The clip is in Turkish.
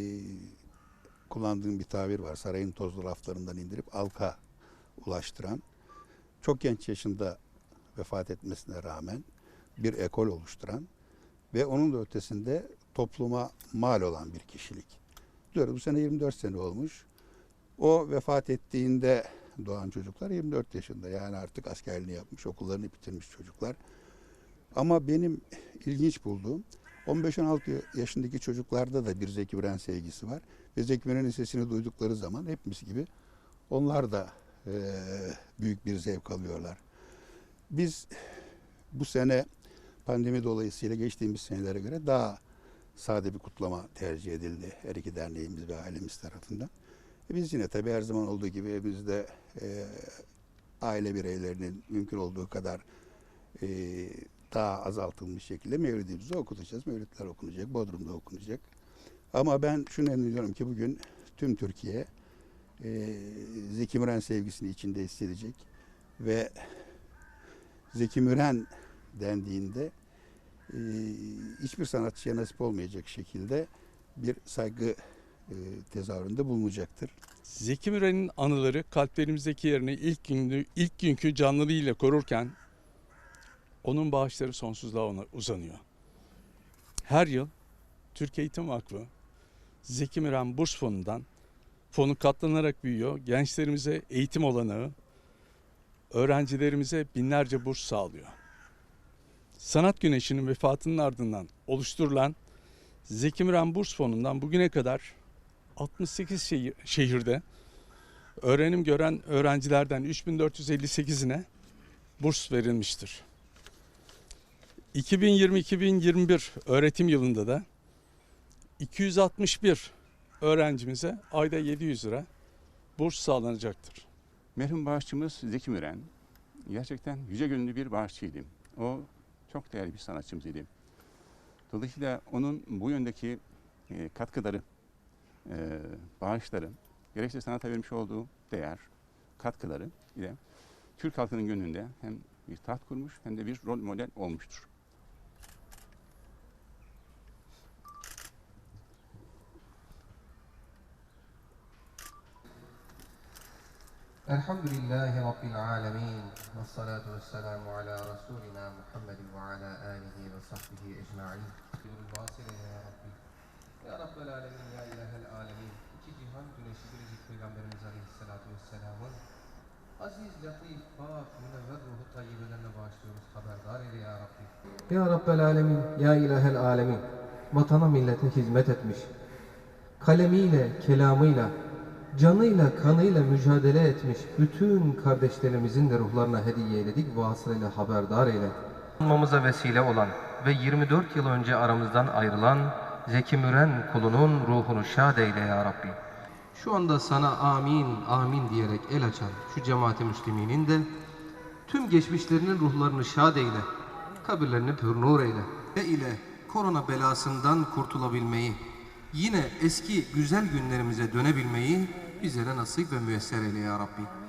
Ee, kullandığım bir tabir var. Sarayın tozlu raflarından indirip alka ulaştıran, çok genç yaşında vefat etmesine rağmen bir ekol oluşturan ve onun da ötesinde topluma mal olan bir kişilik. Diyoruz bu sene 24 sene olmuş. O vefat ettiğinde doğan çocuklar 24 yaşında. Yani artık askerliğini yapmış, okullarını bitirmiş çocuklar. Ama benim ilginç bulduğum 15-16 yaşındaki çocuklarda da bir Zeki Müren sevgisi var. Ve Zeki Müren'in sesini duydukları zaman hepimiz gibi onlar da eee, büyük bir zevk alıyorlar. Biz bu sene pandemi dolayısıyla geçtiğimiz senelere göre daha sade bir kutlama tercih edildi her iki derneğimiz ve ailemiz tarafından. E biz yine tabii her zaman olduğu gibi evimizde eee, aile bireylerinin mümkün olduğu kadar eee, daha azaltılmış şekilde mevlidimizi okutacağız. Mevlidler okunacak, Bodrum'da okunacak. Ama ben şunu inanıyorum ki bugün tüm Türkiye eee Zeki Müren sevgisini içinde hissedecek ve Zeki Müren dendiğinde eee, hiçbir sanatçıya nasip olmayacak şekilde bir saygı eee, tezahüründe bulunacaktır. Zeki Müren'in anıları kalplerimizdeki yerini ilk günkü, ilk günkü canlılığıyla korurken onun bağışları sonsuzluğa uzanıyor. Her yıl Türkiye Eğitim Vakfı Zeki Müren Burs Fonu'ndan fonu katlanarak büyüyor. Gençlerimize eğitim olanağı, öğrencilerimize binlerce burs sağlıyor. Sanat Güneşi'nin vefatının ardından oluşturulan Zeki Müren Burs Fonu'ndan bugüne kadar 68 şehir- şehirde öğrenim gören öğrencilerden 3458'ine burs verilmiştir. 2020-2021 öğretim yılında da 261 öğrencimize ayda 700 lira burs sağlanacaktır. Merhum bağışçımız Zeki Müren gerçekten yüce gönüllü bir bağışçıydı. O çok değerli bir sanatçımızdı. Dolayısıyla onun bu yöndeki e, katkıları, e, bağışları, gerekse sanata vermiş olduğu değer, katkıları ile Türk halkının gönlünde hem bir taht kurmuş hem de bir rol model olmuştur. Elhamdülillahi Rabbil alemin. Ve salatu ve selamu ala Resulina Muhammedin ve ala alihi ve sahbihi ecma'in. Yolun bahsedene ya Rabbi. Ya Rabbel alemin, ya ilahel alemin. İki cihan güneşi biricik Peygamberimiz aleyhissalatu vesselamın Aziz, latif, pak, münevver ruhu tayyibelerine bağışlıyoruz. Haberdar eyle ya Rabbi. Ya Rabbel alemin, ya ilahel alemin. Vatana millete hizmet etmiş. Kalemiyle, kelamıyla, canıyla, kanıyla mücadele etmiş bütün kardeşlerimizin de ruhlarına hediye eyledik. Vasılayla haberdar eyle. Olmamıza vesile olan ve 24 yıl önce aramızdan ayrılan Zeki Müren kulunun ruhunu şad eyle ya Rabbi. Şu anda sana amin, amin diyerek el açan şu cemaati müsliminin de tüm geçmişlerinin ruhlarını şad eyle. Kabirlerini pür nur eyle. Ve ile korona belasından kurtulabilmeyi, yine eski güzel günlerimize dönebilmeyi bizlere nasip ve müyesser eyle ya Rabbi.